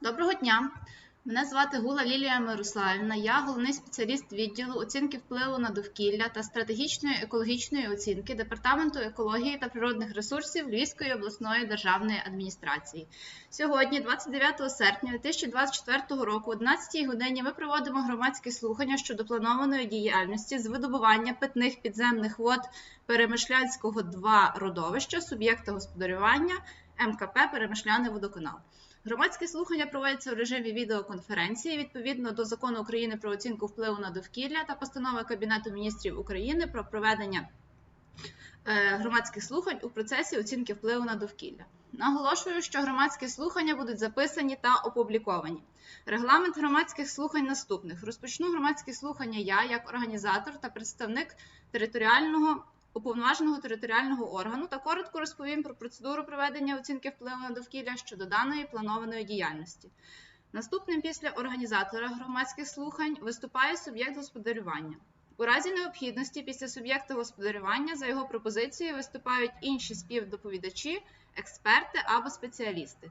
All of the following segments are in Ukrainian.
Доброго дня! Мене звати Гула Лілія Мирославівна. Я головний спеціаліст відділу оцінки впливу на довкілля та стратегічної екологічної оцінки Департаменту екології та природних ресурсів Львівської обласної державної адміністрації. Сьогодні, 29 серпня 2024 року, о 11 годині, ми проводимо громадські слухання щодо планованої діяльності з видобування питних підземних вод Перемишлянського 2 родовища суб'єкта господарювання МКП Перемишляний водоканал. Громадські слухання проводяться у режимі відеоконференції відповідно до закону України про оцінку впливу на довкілля та постанови Кабінету міністрів України про проведення е, громадських слухань у процесі оцінки впливу на довкілля. Наголошую, що громадські слухання будуть записані та опубліковані. Регламент громадських слухань наступних: розпочну громадські слухання я як організатор та представник територіального уповноваженого територіального органу та коротко розповім про процедуру проведення оцінки впливу на довкілля щодо даної планованої діяльності. Наступним після організатора громадських слухань виступає суб'єкт господарювання. У разі необхідності після суб'єкта господарювання за його пропозицією виступають інші співдоповідачі, експерти або спеціалісти.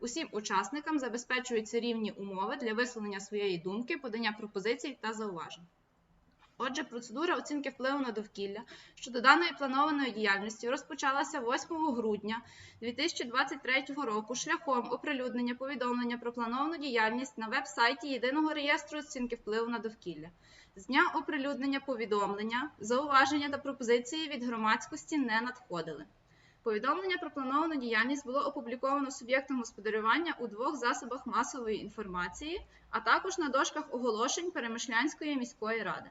Усім учасникам забезпечуються рівні умови для висловлення своєї думки, подання пропозицій та зауважень. Отже, процедура оцінки впливу на довкілля щодо даної планованої діяльності розпочалася 8 грудня 2023 року шляхом оприлюднення повідомлення про плановану діяльність на веб-сайті Єдиного реєстру оцінки впливу на довкілля. З дня оприлюднення повідомлення, зауваження та пропозиції від громадськості не надходили. Повідомлення про плановану діяльність було опубліковано суб'єктом господарювання у двох засобах масової інформації, а також на дошках оголошень Перемишлянської міської ради.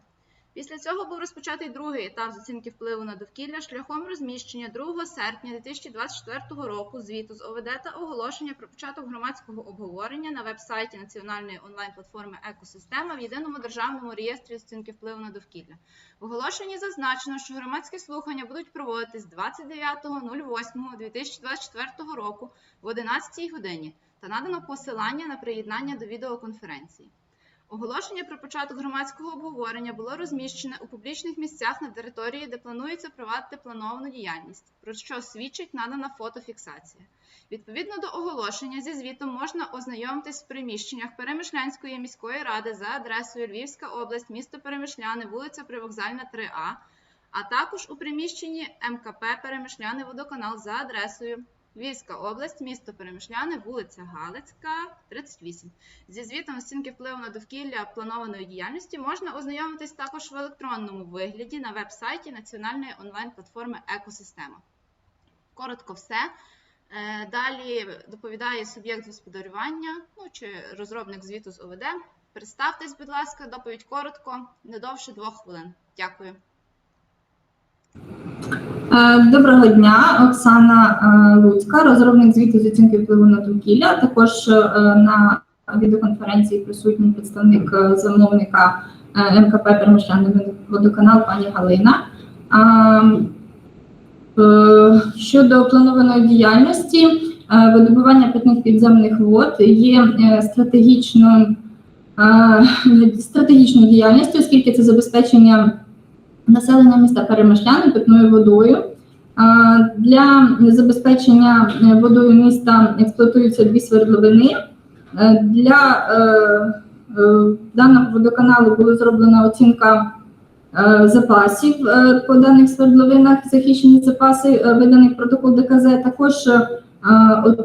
Після цього був розпочатий другий етап з оцінки впливу на довкілля шляхом розміщення 2 серпня 2024 року звіту з ОВД та оголошення про початок громадського обговорення на веб-сайті Національної онлайн-платформи Екосистема в єдиному державному реєстрі оцінки впливу на довкілля. В оголошенні зазначено, що громадські слухання будуть проводитись 29.08.2024 року в 11 годині та надано посилання на приєднання до відеоконференції. Оголошення про початок громадського обговорення було розміщене у публічних місцях на території, де планується провадити плановану діяльність, про що свідчить надана фотофіксація. Відповідно до оголошення зі звітом можна ознайомитись в приміщеннях Перемишлянської міської ради за адресою Львівська область, місто Перемишляни, вулиця Привокзальна, 3А, а також у приміщенні МКП Перемишляни водоканал за адресою Львівська область, місто Перемишляни, вулиця Галицька, 38. Зі звітом оцінки впливу на довкілля планованої діяльності можна ознайомитись також в електронному вигляді на веб-сайті Національної онлайн-платформи Екосистема. Коротко все. Е, Далі доповідає суб'єкт господарювання ну, чи розробник звіту з ОВД. Представтесь, будь ласка, доповідь коротко, не довше двох хвилин. Дякую. Е, Доброго дня, Оксана е, Луцька, розробник звіту з оцінки впливу на довкілля. Також е, на відеоконференції присутній представник замовника МКП Перемишляний водоканал пані Галина. Щодо планованої діяльності, видобування питних підземних вод є стратегічною стратегічною діяльністю, оскільки це забезпечення населення міста Перемишляни питною водою. Для забезпечення е, водою міста експлуатуються дві свердловини. Е, Для е, даного водоканалу була зроблена оцінка запасів по даних свердловинах, захищені запаси, виданий протокол ДКЗ. Також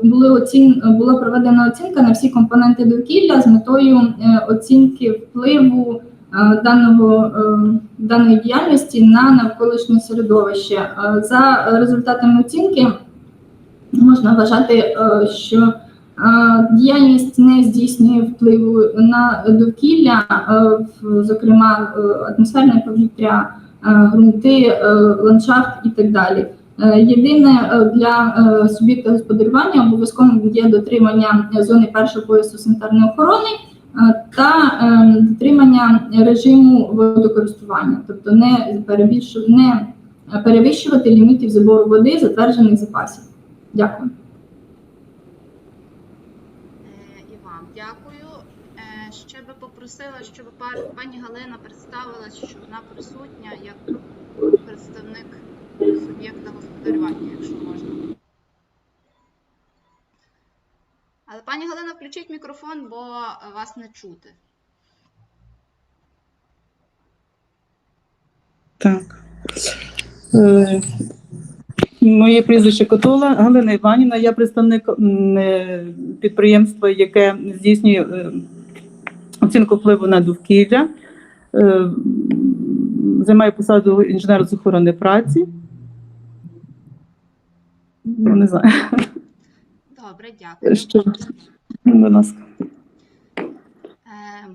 були оцін, була проведена оцінка на всі компоненти довкілля з метою оцінки впливу даного, е, даної діяльності на навколишнє середовище. Е, За результатами оцінки можна вважати, е, що е, діяльність не здійснює впливу на довкілля, е, зокрема е, атмосферне повітря, е, ґрунти, е, ландшафт і так далі. Е, Єдине е, для е, суб'єкта господарювання обов'язково є дотримання зони першого поясу санітарної охорони е, та е, дотримання режиму водокористування, тобто не не перевищувати лімітів забору води затверджених запасів. Дякую. Е, І вам дякую. Е, Ще би попросила, щоб пані Галина представилась, що вона присутня як представник суб'єкта господарювання, якщо можна. Але пані Галина, включіть мікрофон, бо е, вас не чути. Так. Е, Моє прізвище Котола Галина Іванівна. Я представник е, підприємства, яке здійснює оцінку впливу на довкілля. Займаю посаду інженера з охорони праці. Ну, не знаю, Добре, дякую. що. Будь ласка. Е,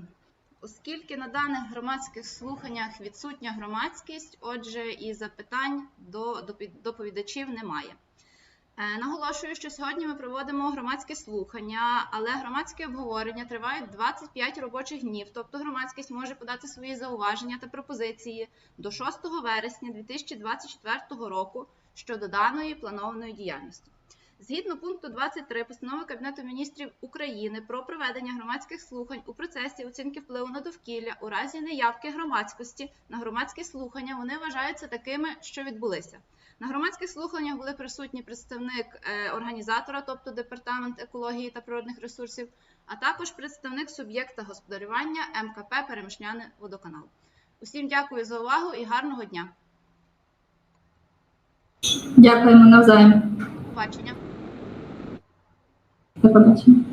Оскільки на даних громадських слуханнях відсутня громадськість, отже, і запитань до доповідачів немає. Е, Наголошую, що сьогодні ми проводимо громадське слухання, але громадське обговорення тривають 25 робочих днів, тобто громадськість може подати свої зауваження та пропозиції до 6 вересня 2024 року щодо даної планованої діяльності. Згідно пункту 23 постанови Кабінету міністрів України про проведення громадських слухань у процесі оцінки впливу на довкілля у разі неявки громадськості на громадські слухання вони вважаються такими, що відбулися. На громадських слуханнях були присутні представник е, організатора, тобто департамент екології та природних ресурсів, а також представник суб'єкта господарювання МКП Перемишняне водоканал. Усім дякую за увагу і гарного дня. Дякуємо навзаєм. Побачення. До побачення.